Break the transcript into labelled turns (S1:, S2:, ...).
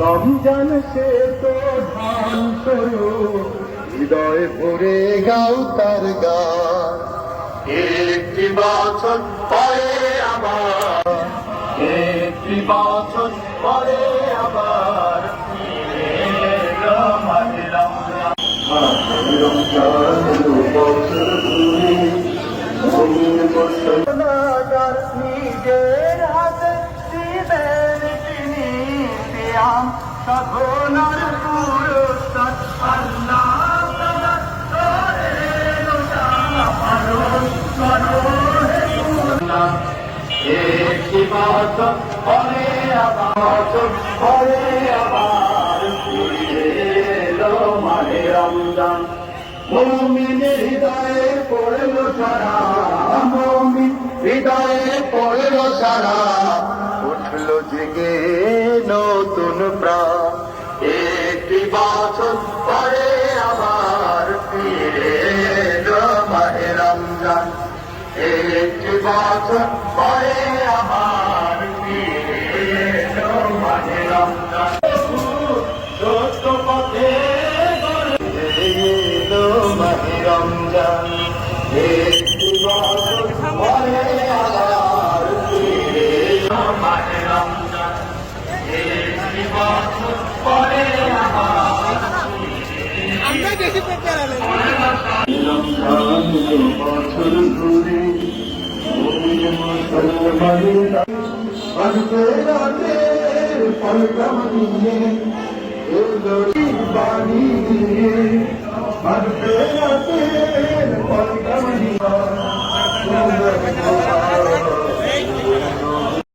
S1: রমজান সে তো ধান করো হৃদয় ভরে গাও তার গান একটি বছর পরে আবার একটি বছর পরে আবার রমজান রমজান বছর নিজের হাতে দিবেন তিনি ব্যায়াম সাধনার পুরস্কার আল্লাহ একটি বছর পরে আবার পরে আবার ফিরে এলো মানে রমজান মুমিন হৃদয়ে পড়ল সারা, মুমিন হৃদয়ে পড়ল সারা। উঠল জেগে নতুন প্রাণ, একটি বছর পরে আবার ফিরে রমজান। একটি বছর পরে আবার ফিরে রমজান। এলো বছর ঘুরে আজকে রাতে পয়গাম নিয়ে বাণী নিয়ে আজকে রাতে